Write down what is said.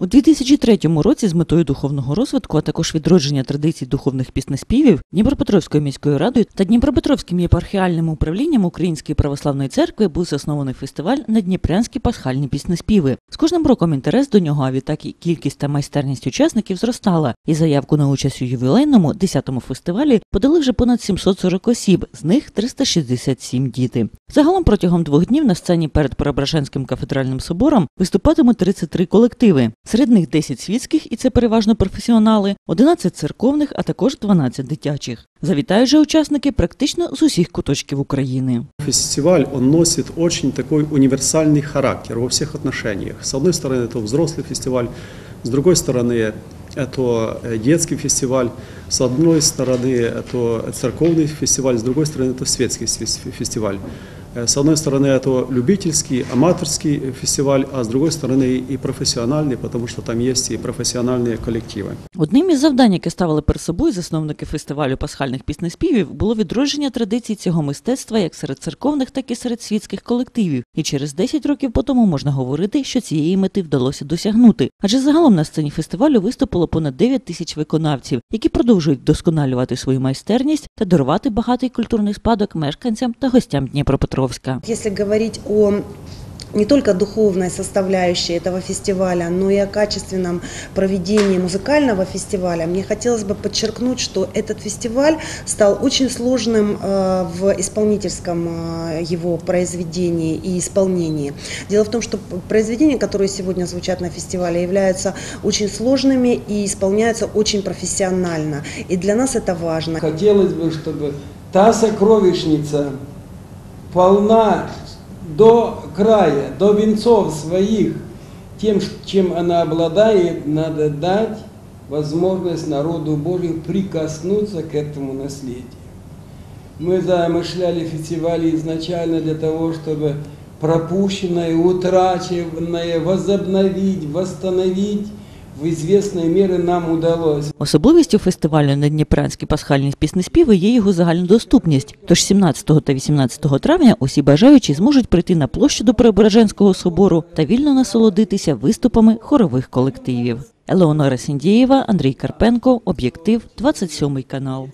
У 2003 році з метою духовного розвитку, а також відродження традицій духовних піснеспівів Дніпропетровською міською радою та Дніпропетровським єпархіальним управлінням Української православної церкви був заснований фестиваль Надніпрянські пасхальні піснеспіви. З кожним роком інтерес до нього, а відтак і кількість та майстерність учасників зростала. І заявку на участь у ювілейному 10-му фестивалі подали вже понад 740 осіб, з них 367 діти. Загалом протягом двох днів на сцені перед Преображенським кафедральним собором виступатимуть 33 колективи. Серед них 10 світських, і це переважно професіонали, 11 церковних, а також 12 дитячих. Завітають же учасники практично з усіх куточків України. Фестиваль, он носит очень такой универсальный характер во всех отношениях. С одной стороны, это взрослый фестиваль, с другой стороны, это э, детский фестиваль, с одной стороны, это церковный фестиваль, с другой стороны, это светский фес- фестиваль. Э, С одной стороны, это любительский, аматорский фестиваль, а с другой стороны и профессиональный, потому что там есть и профессиональные коллективы. Одним із завдань, яке ставили перед собою засновники фестивалю пасхальних піснеспівів, було відродження традицій цього мистецтва як серед церковних, так і серед світських колективів. І через 10 років по тому можна говорити, що цієї мети вдалося досягнути. Адже загалом на сцені фестивалю виступило понад 9 тисяч виконавців, які продовжують вдосконалювати свою майстерність та дарувати багатий культурний спадок мешканцям та гостям Дніпропетровська. Если говорить о не только духовной составляющей этого фестиваля, но и о качественном проведении музыкального фестиваля, мне хотелось бы подчеркнуть, что этот фестиваль стал очень сложным э, в исполнительском э, его произведении и исполнении. Дело в том, что произведения, которые сегодня звучат на фестивале, являются очень сложными и исполняются очень профессионально. И для нас это важно. Хотелось бы, чтобы та сокровищница полна до края, до венцов своих, тем, чем она обладает, надо дать возможность народу Божию прикоснуться к этому наследию. Мы замышляли фестивали изначально для того, чтобы пропущенное, утраченное возобновить, восстановить. В известной мере нам удалось. Особливістю фестивалю на Дніпрянські пасхальні піснеспіви є його загальнодоступність. Тож 17 та 18 травня усі бажаючі зможуть прийти на площу до Преображенського собору та вільно насолодитися виступами хорових колективів. Елеонора Сіндієва, Андрій Карпенко, Об'єктив, 27 канал.